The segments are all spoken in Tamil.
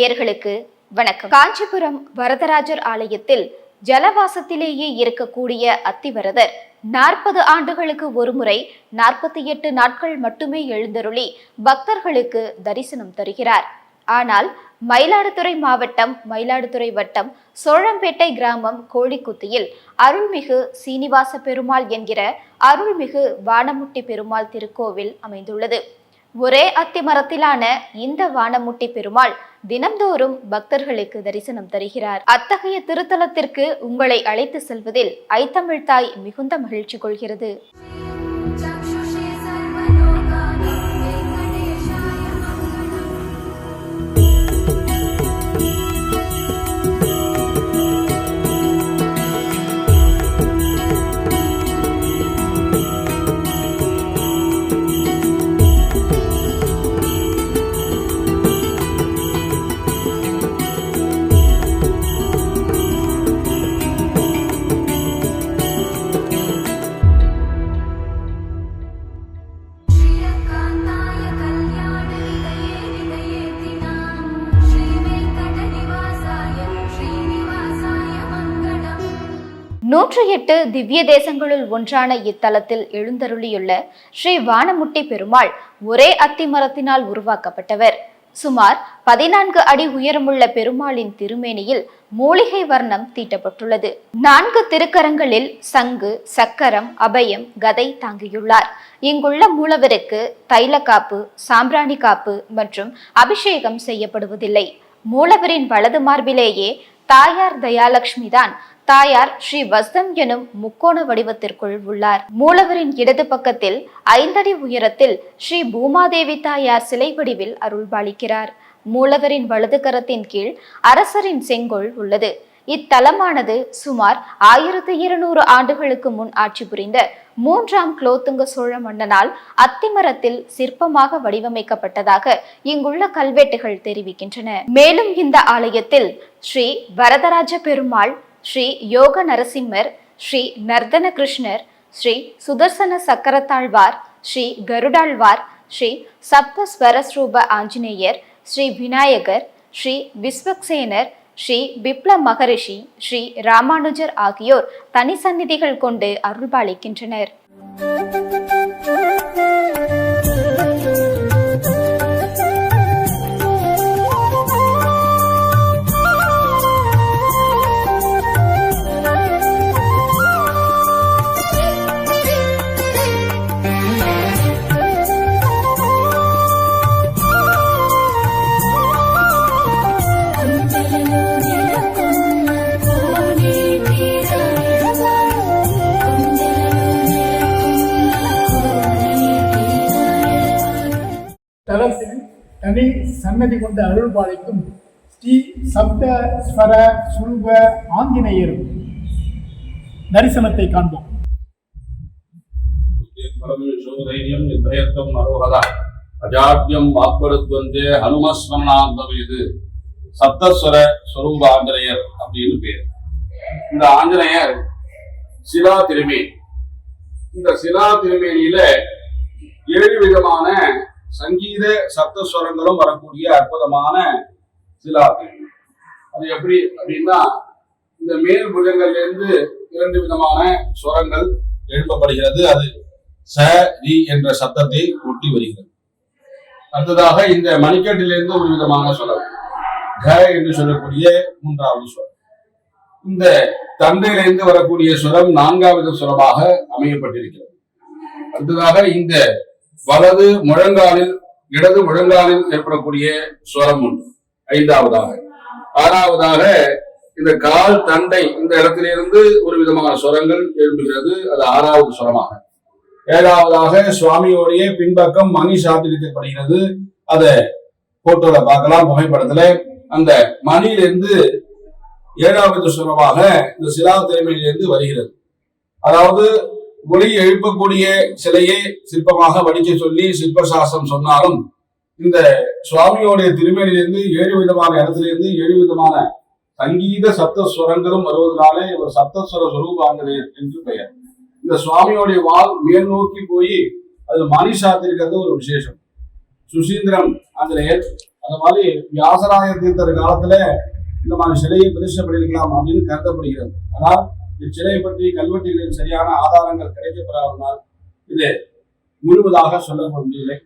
நேயர்களுக்கு வணக்கம். காஞ்சிபுரம் வரதராஜர் ஆலயத்தில் ஜலவாசத்திலேயே இருக்கக்கூடிய அத்திவரதர் நாற்பது ஆண்டுகளுக்கு ஒருமுறை நாற்பத்தி எட்டு நாட்கள் மட்டுமே எழுந்தருளி பக்தர்களுக்கு தரிசனம் தருகிறார். ஆனால் மயிலாடுதுறை மாவட்டம் மயிலாடுதுறை வட்டம் சோழம்பேட்டை கிராமம் கோழிக்குத்தியில் அருள்மிகு சீனிவாச பெருமாள் என்கிற அருள்மிகு வானமுட்டி பெருமாள் திருக்கோவில் அமைந்துள்ளது. ஒரே அத்தி மரத்திலான இந்த வானமுட்டி பெருமாள் தினம்தோறும் பக்தர்களுக்கு தரிசனம் தருகிறார். அத்தகைய திருத்தலத்திற்கு உங்களை அழைத்து செல்வதில் ஐத்தமிழ்தாய் மிகுந்த மகிழ்ச்சி கொள்கிறது. நூற்றி எட்டு திவ்ய தேசங்களுள் ஒன்றான இத்தலத்தில் எழுந்தருளியுள்ள ஸ்ரீ வானமுட்டி பெருமாள் ஒரே அத்தி மரத்தினால் உருவாக்கப்பட்டவர். சுமார் பதினான்கு அடி உயரமுள்ள பெருமாளின் திருமேனியில் மூலிகை வர்ணம் தீட்டப்பட்டுள்ளது. நான்கு திருக்கரங்களில் சங்கு சக்கரம் அபயம் கதை தாங்கியுள்ளார். இங்குள்ள மூலவருக்கு தைல காப்பு சாம்பிராணி காப்பு மற்றும் அபிஷேகம் செய்யப்படுவதில்லை. மூலவரின் வலது மார்பிலேயே தாயார் தயாலட்சுமி தான் தாயார் ஸ்ரீ வசம் எனும் முக்கோண வடிவத்திற்குள் உள்ளார். மூலவரின் இடது பக்கத்தில் ஐந்தடி உயரத்தில் ஸ்ரீ பூமாதேவி தாயார் சிலை வடிவில் அருள்பாலிக்கிறார். மூலவரின் வலது கரத்தின் கீழ் அரசரின் செங்கோல் உள்ளது. இத்தலமானது சுமார் ஆயிரத்தி இருநூறு ஆண்டுகளுக்கு முன் ஆட்சி புரிந்த மூன்றாம் குலோத்துங்க சோழ மன்னனால் அத்திமரத்தில் சிற்பமாக வடிவமைக்கப்பட்டதாக இங்குள்ள கல்வெட்டுகள் தெரிவிக்கின்றன. மேலும் இந்த ஆலயத்தில் ஸ்ரீ வரதராஜ பெருமாள் ஸ்ரீ யோக நரசிம்மர் ஸ்ரீ நர்தன கிருஷ்ணர் ஸ்ரீ சுதர்சன சக்கரத்தாழ்வார் ஸ்ரீ கருடாழ்வார் ஸ்ரீ சப்த ஸ்வரஸ்ரூப ஆஞ்சநேயர் ஸ்ரீ விநாயகர் ஸ்ரீ விஸ்வக்சேனர் ஸ்ரீ பிப்ல மகரிஷி ஸ்ரீ ராமானுஜர் ஆகியோர் தனி சந்நிதிகள் கொண்டு அருள்பாலிக்கின்றனர். தனி சன்னதி கொண்ட அருள் பாலிக்கும் ஸ்ரீ சப்த ஸ்வர சுரூப ஆஞ்சநேயர் தரிசனத்தை காண்போம். பரமேஸ்வரைரியம் நிர்பயத்துவம் நரோகதா அஜாட்யம் வாக்படுத்துவந்தே ஹனுமஸ்மரணாந்தமேது சப்தஸ்வர ஸ்வரூப ஆஞ்சநேயர் அப்படின்னு பேர். இந்த ஆஞ்சநேயர் சிலா திருமேனி. இந்த சிலா திருமேனியில ஏழு விதமான சங்கீத சப்தஸ்வரங்களும் வரக்கூடிய அற்புதமான சிலா அது எப்படி அப்படின்னா இந்த மேல் புஜங்கள்ல இருந்து இரண்டு விதமான சுரங்கள் எழுப்பப்படுகிறது. அது ச ரி என்ற சத்தத்தை ஒட்டி வருகிறது. அடுத்ததாக இந்த மணிக்கட்டிலிருந்து ஒரு விதமான சொலம் க என்று சொல்லக்கூடிய மூன்றாவது சுரம் இந்த தந்தையிலிருந்து வரக்கூடிய சுரம் நான்காவது சுரமாக அமையப்பட்டிருக்கிறது. அடுத்ததாக இந்த வலது முழங்காலில் இடது முழங்காலில் ஏற்படக்கூடிய சுரம் உண்டு. ஐந்தாவதாக. ஆறாவதாக இந்த கால் தண்டை இந்த இடத்திலிருந்து ஒரு விதமான சுரங்கள் எழும்புகிறது. அது ஆறாவது சுரமாக ஏழாவதாக சுவாமியோடைய பின்பக்கம் மணி சாத்திரிக்கப்படுகிறது அதை போட்டோல பார்க்கலாம் புகைப்படத்துல. அந்த மணியிலிருந்து ஏழாவது சுரமாக இந்த சிலா திறமையிலிருந்து வருகிறது. அதாவது ஒளி எழுப்பக்கூடிய சிலையை சிற்பமாக வடிக்க சொல்லி சிற்பசாஸ்திரம் சொன்னாலும் இந்த சுவாமியோடைய திருமேனிலிருந்து ஏழு விதமான இடத்திலிருந்து ஏழு விதமான சங்கீத சப்தஸ்வரங்களும் வருவதனாலே இவர் சப்தஸ்வர சுரூபாங்கரேயர் என்று பெயர். இந்த சுவாமியோடைய வால் மேல் நோக்கி போய் அது மணி சாத்திருக்கிறது ஒரு விசேஷம். சுசீந்திரம் ஆங்கிலேயர் அந்த மாதிரி வியாசராய தீர்த்தர் காலத்துல இந்த மாதிரி சிலையை பிரதிஷ்டை பண்ணியிருக்கலாம் அப்படின்னு கருதப்படுகிறது. ஆனால் இச்சிலை பற்றி கல்வெட்டுகளில் சரியான ஆதாரங்கள் கிடைக்கப்பெறாதனால் இது முழுவதாக சொல்ல முடியவில்லை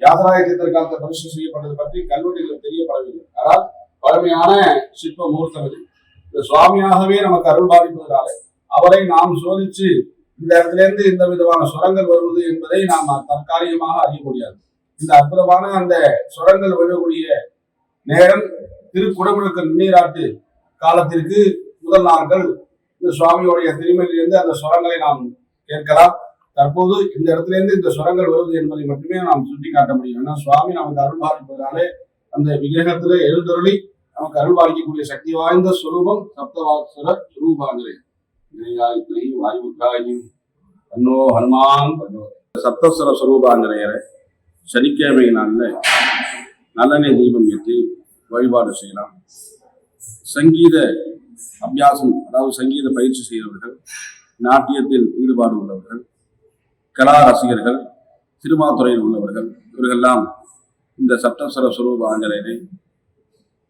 வியாசராய அந்த பரிசு செய்யப்பட்டது பற்றி கல்வெட்டுகள் தெரியப்படவில்லை. ஆனால் பழமையான சிற்ப மூர்த்தம் இது. இந்த சுவாமியாகவே நமக்கு அருள் பாதிப்பதனால அவரை நாம் சோதிச்சு இந்த இடத்துல இருந்து இந்த விதமான சுரங்கள் வருவது என்பதை நாம் தற்காலிகமாக அறிய முடியாது. இந்த அற்புதமான அந்த சுரங்கள் வரக்கூடிய நேரம் திருக்குடமுழுக்க நீராட்டு காலத்திற்கு முதல் நாட்கள் இந்த சுவாமியுடைய திருமணிலிருந்து அந்த சுரங்களை நாம் கேட்கலாம். தற்போது இந்த இடத்துல இருந்து இந்த சுரங்கள் வருவது என்பதை மட்டுமே நாம் சுட்டிக்காட்ட முடியும். ஏன்னா சுவாமி நமக்கு அருள் பாதிப்பதனாலே அந்த விக்கிரகத்துல எழுந்தருளி நமக்கு அருள்பாலிக்கக்கூடிய சக்தி வாய்ந்த சுரூபம் சப்தவாசுர சுரூபாங்கிறேன் காயத்ரி வாயுக்காயும் அன்னோ ஹனுமான் பண்ணோ சப்தஸ்வர சுரூபாங்கிறையரை சனிக்கிழமை நாளில் நல்லெண்ணெய் தீபம் ஏற்றி வழிபாடு செய்யலாம். சங்கீத அபியாசம் அதாவது சங்கீத பயிற்சி செய்தவர்கள் நாட்டியத்தில் ஈடுபாடு உள்ளவர்கள் கலா ரசிகர்கள் சினிமா துறையில் உள்ளவர்கள் இவர்களெல்லாம் இந்த சப்தஸ்வர சுரூப ஆஞ்சநேயரை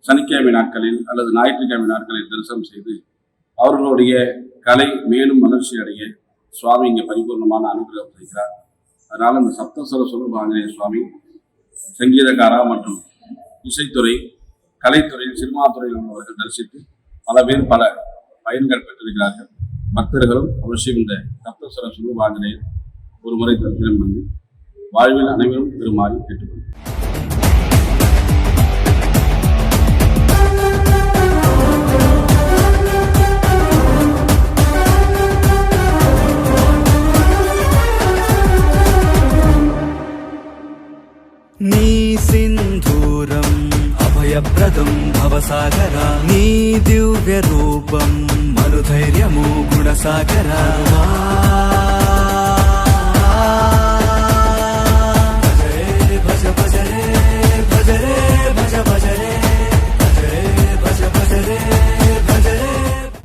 சனிக்கிழமை நாட்களில் அல்லது ஞாயிற்றுக்கிழமை நாட்களில் தரிசனம் செய்து அவர்களுடைய கலை மேலும் வளர்ச்சி அடைய சுவாமி இங்கே பரிபூர்ணமான அனுகிரகம் செய்கிறார். அதனால் இந்த சப்தஸ்வர சுரூப ஆஞ்சநேய சுவாமி சங்கீதக்காரா மற்றும் இசைத்துறை கலைத்துறையில் சினிமா துறையில் உள்ளவர்கள் தரிசித்து பல பேர் பல பயன்கள் பெற்றிருக்கிறார்கள். பக்தர்களும் அவசியம் இந்த சப்தஸ்வர சுரூபாஞ்சனையை ஒரு முறை தரிசனம் பண்ணி வாழ்வில் அனைவரும் பெருமாறி கேட்டுக்கொள்கிறேன் நீ സിന്ധൂരം అభయప్రదం భవసాగర నీ దివ్య రూపం మనుధైర్యము గుణసాగర భజ భజ రే భజ రే భజ భజ రే భజ రే భజ భజ రే భజ రే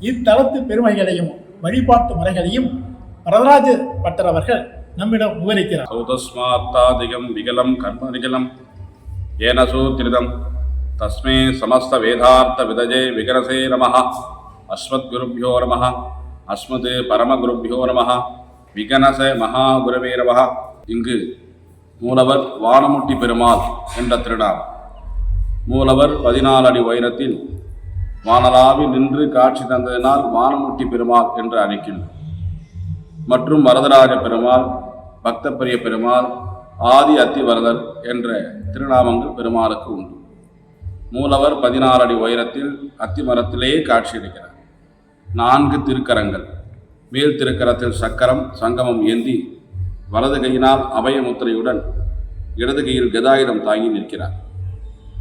இத்தலத்து பெருமைகளையும் வழிபாட்டு முறைகளையும் வரதராஜ பட்டர் அவர்கள் நம்மிடம் விவரிக்கிறார் சௌதஸ்மாத்தாதிகம் விகலம் கர்ம நிகலம் ஏன சூத்திரிதம் தஸ்மே சமஸ்த வேதார்த்த விதஜே விகரசே நம அஸ்மத்குருபியோ நம அஸ்மது பரமகுருபியோ நம விகனச மகாகுரவே நம இங்கு மூலவர் வானமுட்டி பெருமாள் என்ற திருநாள் மூலவர் பதினாலு அடி உயரத்தில் வானலாவி நின்று காட்சி தந்ததினால் வானமுட்டி பெருமாள் என்று அழைக்கின்றோம். மற்றும் வரதராஜ பெருமாள் பக்தப்பிரிய பெருமாள் ஆதி அத்திவரதர் என்ற திருநாமங்கள் பெருமாளுக்கு உண்டு. மூலவர் பதினாறு அடி உயரத்தில் அத்திமரத்திலேயே காட்சியளிக்கிறார். நான்கு திருக்கரங்கள். மேல் திருக்கரத்தில் சக்கரம் சங்கமம் ஏந்தி வலது கையினால் அபயமுத்திரையுடன் இடது கையில் கதாயுதம் தாங்கி நிற்கிறார்.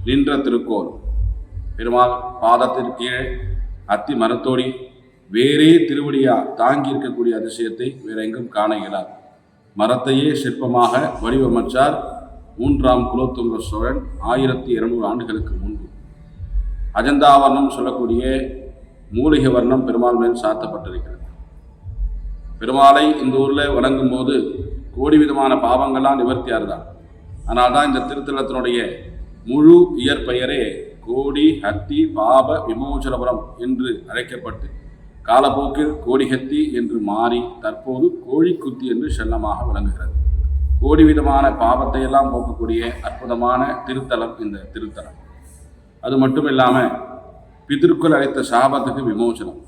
நின்ற திருக்கோள் பெருமாள் பாதத்திற்கு கீழே அத்தி மரத்தோடி வேறே திருவடியா தாங்கி இருக்கக்கூடிய அதிசயத்தை வேற எங்கும் காண இயலாது. மரத்தையே சிற்பமாக வடிவமைச்சார் மூன்றாம் குலோத்துங்க சோழன் ஆயிரத்தி இருநூறு ஆண்டுகளுக்கு முன். அஜந்தாவர்ணம் சொல்லக்கூடிய மூலிகை வர்ணம் பெருமாள் மேல் சாத்தப்பட்டிருக்கிறது. பெருமாளை இந்த ஊரில் வணங்கும் போது கோடி விதமான பாவங்கள்லாம் நிவர்த்தியாருதான். அதனால் தான் இந்த திருத்தலத்தினுடைய முழு இயற்பெயரே கோடி ஹத்தி பாப விமோசனபுரம் என்று அழைக்கப்பட்டு காலப்போக்கில் கோடிஹத்தி என்று மாறி தற்போது கோழிக்குத்தி என்று செல்லமாக விளங்குகிறது. கோடி விதமான பாவத்தை எல்லாம் போக்கக்கூடிய அற்புதமான திருத்தலம் இந்த திருத்தலம். அது மட்டும் இல்லாமல் பிதிருக்குள் அழைத்த சாபத்துக்கு விமோசனம்.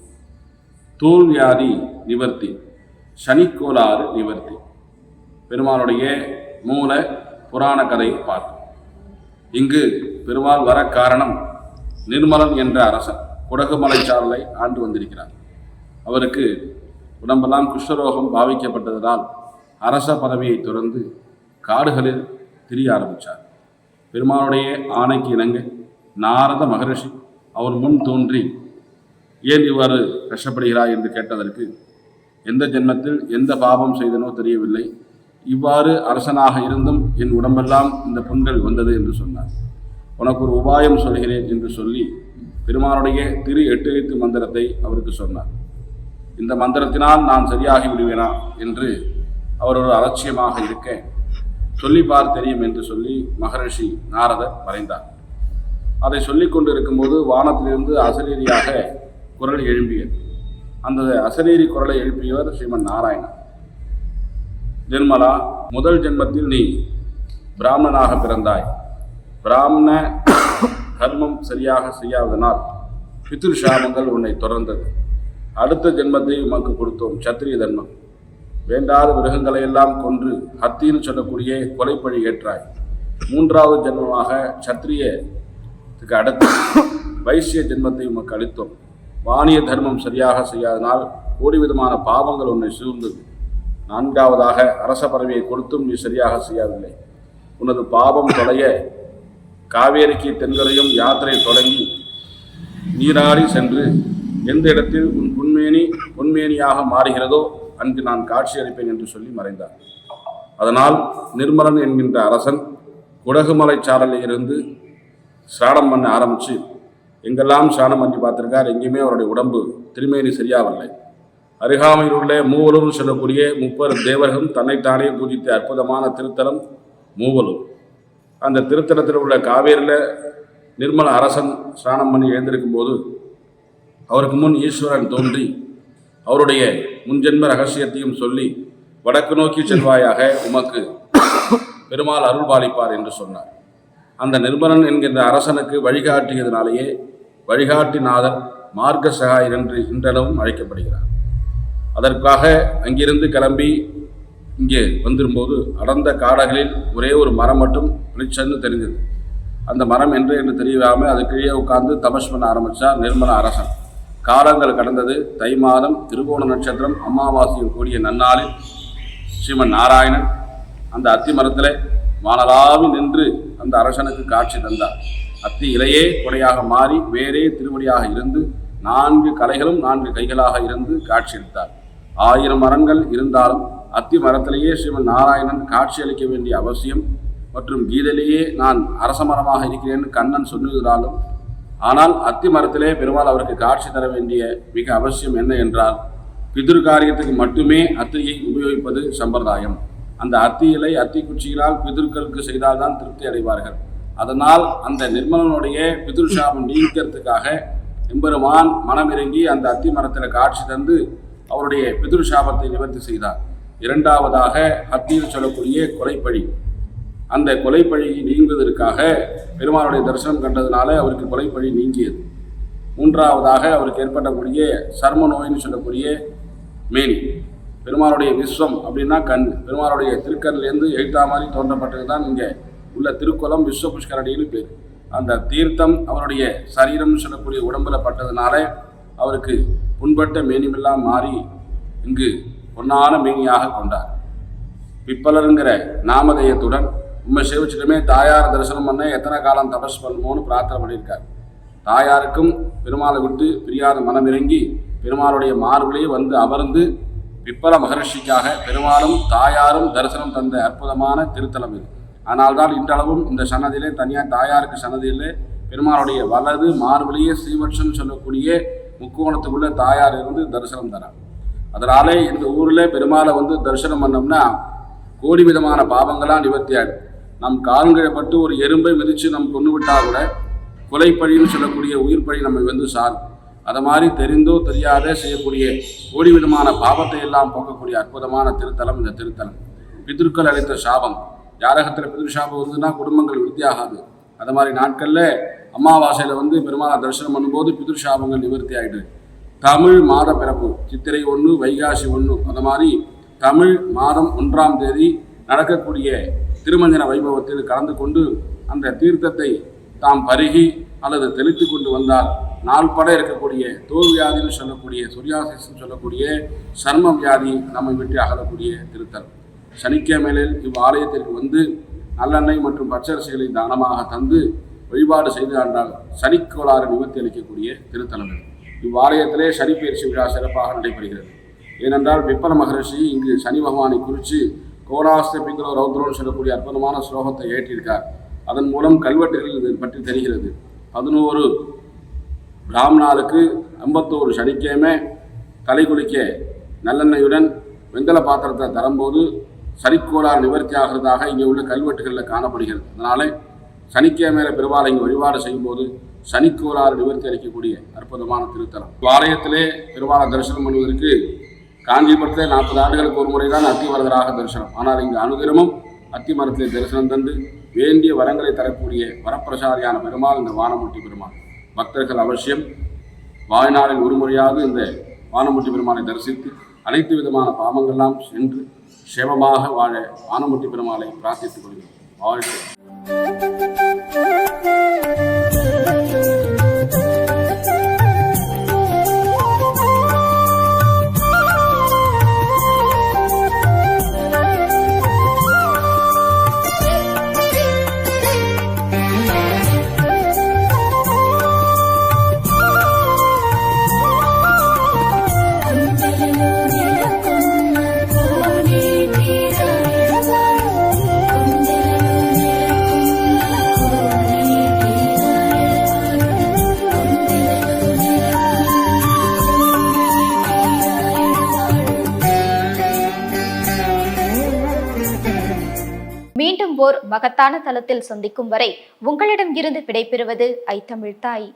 தோல் வியாதி நிவர்த்தி சனிக்கோளாறு நிவர்த்தி. பெருமாளுடைய மூல புராண கதையை பார்ப்போம். இங்கு பெருமாள் வர காரணம் நிர்மலன் என்ற அரசன் குடகு சாரலை ஆண்டு வந்திருக்கிறார். அவருக்கு உடம்பெல்லாம் குஷ்டரோகம் பாவிக்கப்பட்டதனால் அரச பதவியை தொடர்ந்து காடுகளில் திரிய ஆரம்பித்தார் பெருமாளுடைய ஆணைக்கு இணங்க நாரத மகரிஷி அவர் முன் தோன்றி ஏன் இவ்வாறு கஷ்டப்படுகிறாய் என்று கேட்டதற்கு எந்த ஜென்மத்தில் எந்த பாபம் செய்தனோ தெரியவில்லை. இவ்வாறு அரசனாக இருந்தும் என் உடம்பெல்லாம் இந்த புண்கள் வந்தது என்று சொன்னார். உனக்கு ஒரு உபாயம் சொல்கிறேன் என்று சொல்லி பெருமானுடைய திரு எட்டு எழுத்து மந்திரத்தை அவருக்கு சொன்னார். இந்த மந்திரத்தினால் நான் சரியாகி விடுவேனா என்று அவர் ஒரு அலட்சியமாக இருக்க சொல்லி பார் தெரியும் என்று சொல்லி மகரிஷி நாரதர் மறைந்தார். அதை சொல்லிக் கொண்டு இருக்கும்போது வானத்திலிருந்து அசரீரியாக குரல் எழும்பியது. அந்த அசரீரி குரலை எழுப்பியவர் ஸ்ரீமன் நாராயணன். நிர்மலா முதல் ஜென்மத்தில் நீ பிராமணனாக பிறந்தாய். பிராமண கர்மம் சரியாக செய்யாததனால் பித்ரு சாபங்கள் உன்னை தொடர்ந்தது அடுத்த ஜென்மத்தை உமக்கு கொடுத்தோம் சத்திரிய தர்மம். வேண்டாத மிருகங்களை எல்லாம் கொன்று ஹத்தின்னு சொல்லக்கூடிய கொலைப்பழி ஏற்றாய். மூன்றாவது ஜென்மமாக இதுக்கு அடுத்து வைசிய ஜென்மத்தை உமக்கு அளித்தோம். வாணிய தர்மம் சரியாக செய்யாதனால் கோடி விதமான பாவங்கள் உன்னை சூழ்ந்தது. நான்காவதாக அரச பறவையை கொடுத்தும் நீ சரியாக செய்யவில்லை உனது பாவம் தொலைய காவேரிக்கு தென்கரையும் யாத்திரை தொடங்கி நீராடி சென்று எந்த இடத்தில் உன் பொன்மேனி பொன்மேனியாக மாறுகிறதோ அங்கு நான் காட்சி அளிப்பேன் என்று சொல்லி மறைந்தார். அதனால் நிர்மலன் என்கின்ற அரசன் குடகுமலை சாரலில் இருந்து ஸ்நானம் பண்ண ஆரம்பித்து எங்கெல்லாம் ஸ்நானம் பண்ணி பார்த்துருக்கார் எங்கேயுமே அவருடைய உடம்பு திருமேனி சரியாகவில்லை. அருகாமையில் உள்ள மூவலூர் சொல்லக்கூடிய முப்பர் தேவர்களும் தன்னைத்தானே பூஜித்த அற்புதமான திருத்தலம் மூவலூர். அந்த திருத்தலத்தில் உள்ள காவேரியில் நிர்மல அரசன் ஸ்நானம் பண்ணி எழுந்திருக்கும் போது அவருக்கு முன் ஈஸ்வரன் தோன்றி அவருடைய முன்ஜென்ம ரகசியத்தையும் சொல்லி வடக்கு நோக்கி செல்வாயாக உமக்கு பெருமாள் அருள் பாலிப்பார் என்று சொன்னார். அந்த நிர்மலன் என்கின்ற அரசனுக்கு வழிகாட்டியதினாலேயே வழிகாட்டிநாதர் மார்க்க சகாயர் என்று இன்றளவும் அழைக்கப்படுகிறார். அதற்காக அங்கிருந்து கிளம்பி இங்கே வந்திரும்போது அடர்ந்த காடுகளில் ஒரே ஒரு மரம் மட்டும் வெளிச்சன்னு தெரிஞ்சது அந்த மரம் என்று என்று தெரியாமல் அது கீழே உட்கார்ந்து தபஸ் பண்ண ஆரம்பித்தார் நிர்மல அரசன். காலங்கள் கடந்தது தை மாதம் திருவோண நட்சத்திரம் அமாவாசையில் கூடிய நன்னாளில் ஸ்ரீமன் நாராயணன் அந்த அத்தி மரத்தில் வானலாவி நின்று அந்த அரசனுக்கு காட்சி தந்தார். அத்தி இலையே கொடையாக மாறி வேறே திருவடியாக இருந்து நான்கு கலைகளும் நான்கு கைகளாக இருந்து காட்சியளித்தார் ஆயிரம் மரங்கள் இருந்தாலும் அத்தி மரத்திலேயே ஸ்ரீமன் நாராயணன் காட்சியளிக்க வேண்டிய அவசியம் மற்றும் கீதையிலேயே நான் அரச மரமாக இருக்கிறேன் கண்ணன் சொன்னதாலும் ஆனால் அத்தி மரத்திலே பெருமாள் அவருக்கு காட்சி தர வேண்டிய மிக அவசியம் என்ன என்றால் பிதிரு காரியத்துக்கு மட்டுமே அத்தியை உபயோகிப்பது சம்பிரதாயம். அந்த அத்தி இலை அத்தி குச்சியினால் பிதிர்களுக்கு செய்தால்தான் திருப்தி அடைவார்கள். அதனால் அந்த நிர்மலனுடைய பிதுர்ஷாபம் சாபம் நீக்கிறதுக்காக எம்பெருமான் மனமிறங்கி அந்த அத்தி மரத்தில் காட்சி தந்து அவருடைய பிதிரு சாபத்தை நிவர்த்தி செய்தார். இரண்டாவதாக அத்தியில் சொல்லக்கூடிய கொலைப்பழி. அந்த கொலைப்பழி நீங்குவதற்காக பெருமானுடைய தரிசனம் கண்டதுனால அவருக்கு கொலைப்பழி நீங்கியது. மூன்றாவதாக அவருக்கு ஏற்படக்கூடிய சர்ம நோயின்னு சொல்லக்கூடிய மேனி. பெருமாளுடைய விஸ்வம் அப்படின்னா கண். பெருமாளுடைய திருக்கண்லேருந்து எழுத்தா மாதிரி தோன்றப்பட்டது தான் இங்கே உள்ள திருக்குளம் விஸ்வ புஷ்கரணின்னு பேர். அந்த தீர்த்தம் அவருடைய சரீரம்னு சொல்லக்கூடிய உடம்புல பட்டதுனால அவருக்கு புண்பட்ட மேனிமெல்லாம் மாறி இங்கு பொன்னான மேனியாக கொண்டார். பிப்பலருங்கிற நாமதேயத்துடன் உண்மை சேவிச்சிட்டுமே தாயார் தரிசனம் பண்ண எத்தனை காலம் தபஸ் பண்ணுமோன்னு பிரார்த்தனை பண்ணியிருக்கார். தாயாருக்கும் பெருமாளை விட்டு பிரியாத மனமிறங்கி பெருமாளுடைய மார்பிலே வந்து அமர்ந்து பிப்பல மகரிஷிக்காக பெருமாளும் தாயாரும் தரிசனம் தந்த அற்புதமான திருத்தலம் இது. ஆனால்தான் இன்றளவும் இந்த சன்னதியிலே தனியார் தாயாருக்கு சன்னதியிலே பெருமாளுடைய வலது மார்பிலேயே ஸ்ரீவட்சம் சொல்லக்கூடிய முக்கோணத்துக்குள்ள தாயார் இருந்து தரிசனம் தரான் அதனாலே இந்த ஊரில் பெருமாளை வந்து தரிசனம் பண்ணோம்னா கோடி விதமான பாவங்களாக நிவர்த்தி நம் கால்கிழப்பட்டு ஒரு எறும்பை மிதித்து நம் கொண்டு விட்டால் கூட கொலைப்பழின்னு சொல்லக்கூடிய உயிர் பழி நம்மை வந்து சாரும். அதை மாதிரி தெரிந்தோ தெரியாத செய்யக்கூடிய கோடிவிதமான பாவத்தை எல்லாம் போக்கக்கூடிய அற்புதமான திருத்தலம் இந்த திருத்தலம். பிதிருக்கள் அளித்த சாபம். ஜாதகத்தில் பிதிரு சாபம் வந்துன்னா குடும்பங்கள் விருத்தியாகாது. அது மாதிரி நாட்களில் அமாவாசையில் வந்து பெருமாளை தரிசனம் பண்ணும்போது பிதிரு சாபங்கள் நிவர்த்தி ஆகிடுது தமிழ் மாத பிறப்பு சித்திரை ஒன்று வைகாசி ஒன்று அந்த மாதிரி தமிழ் மாதம் ஒன்றாம் தேதி நடக்கக்கூடிய திருமஞ்சன வைபவத்தில் கலந்து கொண்டு அந்த தீர்த்தத்தை தாம் பருகி அல்லது தெளித்து கொண்டு வந்தால் நாள்பட இருக்கக்கூடிய தோல் வியாதின்னு சொல்லக்கூடிய சொரியாசிஸ்ன்னு சொல்லக்கூடிய சர்ம வியாதி நம்மை விட்டு அகலக்கூடிய திருத்தல். சனிக்கிழமையில் இவ்வாலயத்திற்கு வந்து நல்லெண்ணெய் மற்றும் பச்சரிசிகளை தானமாக தந்து வழிபாடு செய்து ஆண்டால் சனிக்கோளாறு நிவர்த்தி அளிக்கக்கூடிய திருத்தலம் இவ்வாலயத்திலே சனி பயிற்சி விழா சிறப்பாக நடைபெறுகிறது. ஏனென்றால் விப்பல மகரிஷி இங்கு சனி பகவானை குறித்து கோலாஸ்த பிங்களோ ரௌத்ரோன்னு சொல்லக்கூடிய அற்புதமான ஸ்லோகத்தை ஏற்றியிருக்கார் அதன் மூலம் கல்வெட்டுகள் இது பற்றி தெரிகிறது. பதினோரு பிராமணாளுக்கு ஐம்பத்தோரு சனிக்கிழமை தலை குளிக்க நல்லெண்ணெயுடன் வெங்கல பாத்திரத்தை தரும்போது சனிக்கோளாறு நிவர்த்தி ஆகிறதாக இங்கே உள்ள கல்வெட்டுகளில் காணப்படுகிறது. அதனால் சனிக்கிழமையில பெருமாளை இங்கே வழிபாடு செய்யும்போது சனிக்கோளாறு நிவர்த்தி அளிக்கக்கூடிய அற்புதமான திருத்தலம். ஆலயத்திலே பெருவாளை தரிசனம் பண்ணுவதற்கு காஞ்சிபுரத்தில் நாற்பது ஆண்டுகளுக்கு ஒரு முறை தான் அத்திவரதராக தரிசனம். ஆனால் இங்கு அனுதினமும் அத்தி மரத்தில் தரிசனம் தந்து வேண்டிய வரங்களை தரக்கூடிய வரப்பிரசாரியான பெருமாள் இந்த வானமுட்டி பெருமாள். பக்தர்கள் அவசியம் வாழ்நாளில் ஒரு முறையாவது இந்த வானமுட்டி பெருமாளை தரிசித்து அனைத்து விதமான பாவங்கள்லாம் சென்று சேவமாக வாழ வானமுட்டி பெருமாளை பிரார்த்தித்துக் கொள்கிறோம். வாழ்க. போர் மகத்தான தளத்தில் சந்திக்கும் வரை உங்களிடம் இருந்து விடைபெறுவது ஐ தமிழ் தாய்.